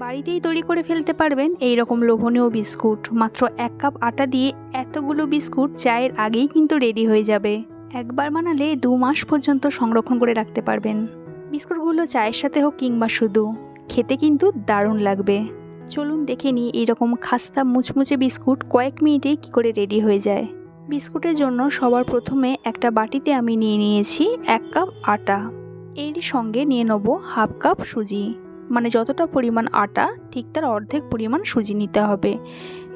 বাড়িতেই তৈরি করে ফেলতে পারবেন এই রকম লোভনীয় বিস্কুট। মাত্র এক কাপ আটা দিয়ে এতগুলো বিস্কুট চায়ের আগেই কিন্তু রেডি হয়ে যাবে। একবার বানালে দু মাস পর্যন্ত সংরক্ষণ করে রাখতে পারবেন। বিস্কুটগুলো চায়ের সাথে হোক কিংবা শুধু, খেতে কিন্তু দারুণ লাগবে। চলুন দেখে নিই এইরকম খাস্তা মুচমুচে বিস্কুট কয়েক মিনিটেই কী করে রেডি হয়ে যায়। বিস্কুটের জন্য সবার প্রথমে একটা বাটিতে আমি নিয়ে নিয়েছি এক কাপ আটা। এর সঙ্গে নিয়ে নেব হাফ কাপ সুজি। মানে যতটা পরিমাণ আটা, ঠিক তার অর্ধেক পরিমাণ সুজি নিতে হবে।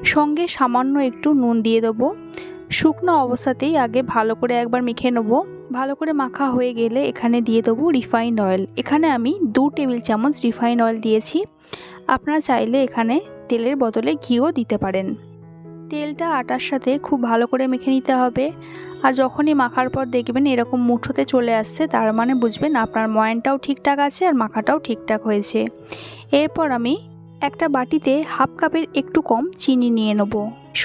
সঙ্গে সামান্য একটু নুন দিয়ে দেবো। শুকনো অবস্থাতেই আগে ভালো করে একবার মেখে নেব। ভালো করে মাখা হয়ে গেলে এখানে দিয়ে দেবো রিফাইন্ড অয়েল। এখানে আমি দু টেবিল চামচ রিফাইন্ড অয়েল দিয়েছি। আপনারা চাইলে এখানে তেলের বদলে ঘিও দিতে পারেন। তেলটা আটার সাথে খুব ভালো করে মেখে নিতে হবে। আর যখনই মাখার পর দেখবেন এরকম মুঠোতে চলে আসছে, তার মানে বুঝবেন আপনার ময়ানটাও ঠিকঠাক আছে আর মাখাটাও ঠিকঠাক হয়েছে। এরপর আমি একটা বাটিতে হাফ কাপের একটু কম চিনি নিয়ে নেব।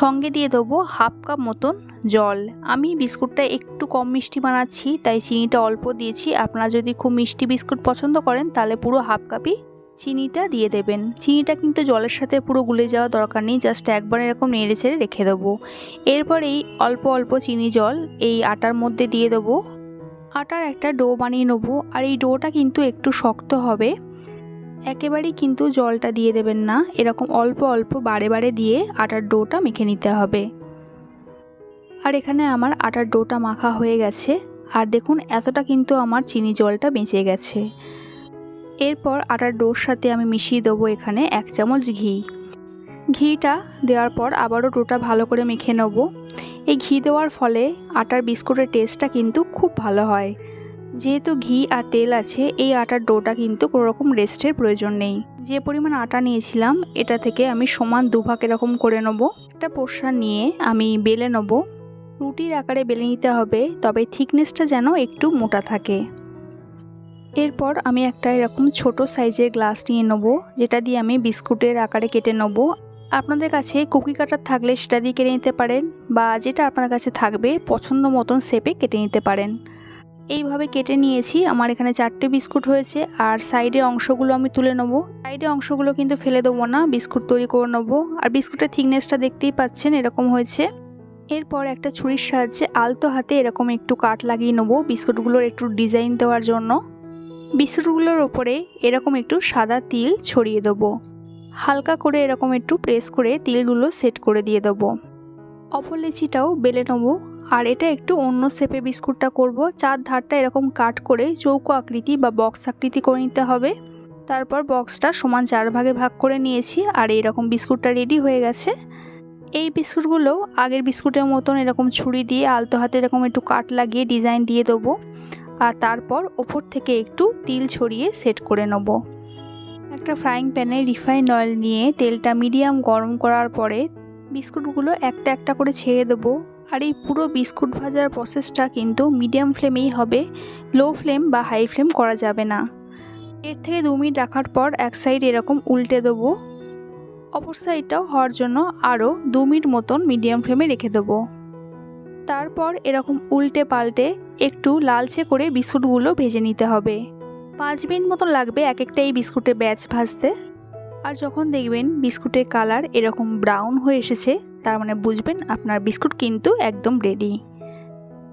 সঙ্গে দিয়ে দেবো হাফ কাপ মতন জল। আমি বিস্কুটটা একটু কম মিষ্টি বানাচ্ছি, তাই চিনিটা অল্প দিয়েছি। আপনারা যদি খুব মিষ্টি বিস্কুট পছন্দ করেন, তাহলে পুরো হাফ কাপই চিনিটা দিয়ে দেবেন। চিনিটা কিন্তু জলের সাথে পুরো গুলে যাওয়া দরকার নেই জাস্ট একবার এরকম নেড়ে চেড়ে রেখে দেবো। এরপর এই অল্প অল্প চিনি জল এই আটার মধ্যে দিয়ে দেবো। আটার একটা ডো বানিয়ে নেব, আর এই ডোটা কিন্তু একটু শক্ত হবে। একেবারেই কিন্তু জলটা দিয়ে দেবেন না, এরকম অল্প অল্প বারে বারে দিয়ে আটার ডোটা মেখে নিতে হবে। আর এখানে আমার আটার ডোটা মাখা হয়ে গেছে, আর দেখুন এতটা কিন্তু আমার চিনি জলটা বেঁচে গেছে। এরপর আটার ডোর সাথে আমি মিশিয়ে দেবো এখানে এক চামচ ঘি। ঘিটা দেওয়ার পর আবারও ডোটা ভালো করে মেখে নেব। এই ঘি দেওয়ার ফলে আটার বিস্কুটের টেস্টটা কিন্তু খুব ভালো হয়। যেহেতু ঘি আর তেল আছে, এই আটার ডোটা কিন্তু কোনো রকম রেস্টের প্রয়োজন নেই। যে পরিমাণ আটা নিয়েছিলাম, এটা থেকে আমি সমান দুভাগ এরকম করে নেব। একটা পোর্শন নিয়ে আমি বেলে নেব। রুটির আকারে বেলে নিতে হবে, তবে থিকনেসটা যেন একটু মোটা থাকে। এরপর আমি একটা এরকম ছোট সাইজের গ্লাস নিয়ে নেব, যেটা দিয়ে আমি বিস্কুটের আকারে কেটে নেব। আপনাদের কাছে কুকি কাটার থাকলে সেটা দিয়ে কেটে নিতে পারেন, বা যেটা আপনার কাছে থাকবে, পছন্দ মতন শেপে কেটে নিতে পারেন। এইভাবে কেটে নিয়েছি, আমার এখানে চারটে বিস্কুট হয়েছে, আর সাইডের অংশগুলো আমি তুলে নেব। সাইডে অংশগুলো কিন্তু ফেলে দেবো না, বিস্কুট তৈরি করে নেব। আর বিস্কুটের থিকনেসটা দেখতেই পাচ্ছেন, এরকম হয়েছে। এরপর একটা ছুরির সাহায্যে আলতো হাতে এরকম একটু কাট লাগিয়ে নেব বিস্কুটগুলোর একটু ডিজাইন দেওয়ার জন্য। বিস্কুটগুলোর ওপরে এরকম একটু সাদা তিল ছড়িয়ে দেবো। হালকা করে এরকম একটু প্রেস করে তিলগুলো সেট করে দিয়ে দেবো। অপর লেচিটাও বেলে নেব। আর এটা একটু অন্য শেপে বিস্কুটটা করব। চার ধারটা এরকম কাট করে চৌকো আকৃতি বা বক্স আকৃতি করে নিতে হবে। তারপর বক্সটা সমান চার ভাগে ভাগ করে নিয়েছি আর এইরকম বিস্কুটটা রেডি হয়ে গেছে। এই বিস্কুটগুলো আগের বিস্কুটের মতন এরকম ছুরি দিয়ে আলতো হাতে এরকম একটু কাট লাগিয়ে ডিজাইন দিয়ে দেবো। আর তারপর ওপর থেকে একটু তিল ছড়িয়ে সেট করে নেব। একটা ফ্রাইং প্যানে রিফাইন অয়েল নিয়ে তেলটা মিডিয়াম গরম করার পরে বিস্কুটগুলো একটা একটা করে ছেড়ে দেবো। আর এই পুরো বিস্কুট ভাজার প্রসেসটা কিন্তু মিডিয়াম ফ্লেমেই হবে, লো ফ্লেম বা হাই ফ্লেম করা যাবে না। এর থেকে দু মিনিট রাখার পর এক সাইড এরকম উল্টে দেবো। অপর সাইডটাও হওয়ার জন্য আরও দু মিনিট মতন মিডিয়াম ফ্লেমে রেখে দেবো। তারপর এরকম উল্টে পাল্টে একটু লালচে করে বিস্কুটগুলো ভেজে নিতে হবে। পাঁচ মিনিট মতন লাগবে এক একটা এই বিস্কুটের ব্যাচ ভাজতে। আর যখন দেখবেন বিস্কুটের কালার এরকম ব্রাউন হয়ে এসেছে, তার মানে বুঝবেন আপনার বিস্কুট কিন্তু একদম রেডি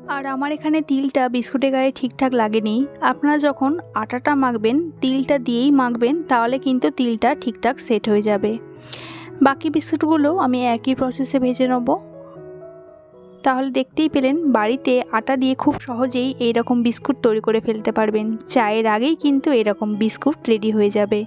আর আমার এখানে তিলটা বিস্কুটের গায়ে ঠিকঠাক লাগেনি। আপনারা যখন আটাটা মাখবেন, তিলটা দিয়েই মাখবেন, তাহলে কিন্তু তিলটা ঠিকঠাক সেট হয়ে যাবে। বাকি বিস্কুটগুলো আমি একই প্রসেসে ভেজে নেব। তাহলে দেখতেই পেলেন বাড়িতে আটা দিয়ে খুব সহজেই এইরকম বিস্কুট তৈরি করে ফেলতে পারবেন। চায়ের আগেই কিন্তু এরকম বিস্কুট রেডি হয়ে যাবে।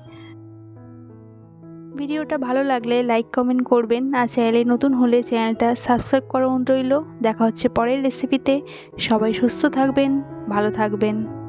ভিডিওটা ভালো লাগলে লাইক, কমেন্ট করবেন। আর চ্যানেলে নতুন হলে চ্যানেলটা সাবস্ক্রাইব করা রইল। দেখা হচ্ছে পরের রেসিপিতে সবাই সুস্থ থাকবেন, ভালো থাকবেন।